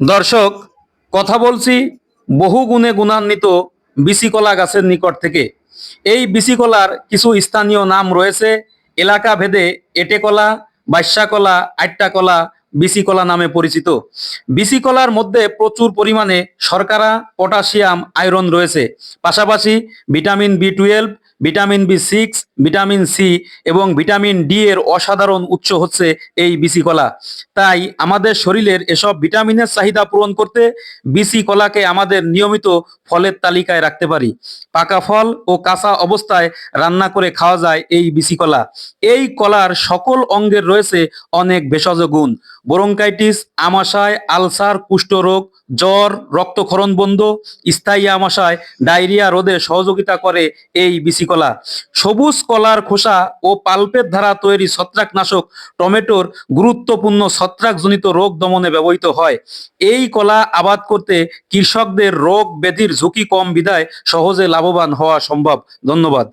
দর্শক, কথা বলছি বহু গুণে গুণান্বিত বিসিকলা গাছের নিকট থেকে। এই বিসিকলার কিছু স্থানীয় নাম রয়েছে। এলাকা ভেদে এটেকলা বাইশ্যাকলা আট্টাকলা বিসিকলা নামে পরিচিত। বিসিকলার মধ্যে প্রচুর পরিমাণে শর্করা, পটাশিয়াম, আয়রন রয়েছে। পাশাপাশি vitamin B twelve, vitamin B six vitamin C এবং ভিটামিন ডি এর অসাধারণ উৎস হচ্ছে এই বিসি কলা। তাই আমাদের শরীরের এসব ভিটামিনের চাহিদা পূরণ করতে বিসি কলাকে আমাদের নিয়মিত ফলের তালিকায় রাখতে পারি। পাকা ফল ও কাঁচা অবস্থায় রান্না করে খাওয়া যায় এই বিসি কলা। এই কলার সকল অঙ্গের রয়েছে অনেক ভেষজ গুণ। ব্রঙ্কাইটিস, আমাশায়, আলসার, কুষ্ঠরোগ, জ্বর, রক্তক্ষরণ বন্ধ, স্থায়ী আমাশায়, ডায়রিয়া রোধে সহযোগিতা করে এই বিসি কলা। সবুজ কলার খোসা ও পাল্পের দ্বারা তৈরি ছত্রাকনাশক টমেটোর গুরুত্বপূর্ণ ছত্রাকজনিত রোগ দমনে ব্যবহৃত হয়। এই কলা আবাদ করতে কৃষকদের রোগ ব্যাধির ঝুঁকি কম বিদায় সহজে লাভবান হওয়া সম্ভব। ধন্যবাদ।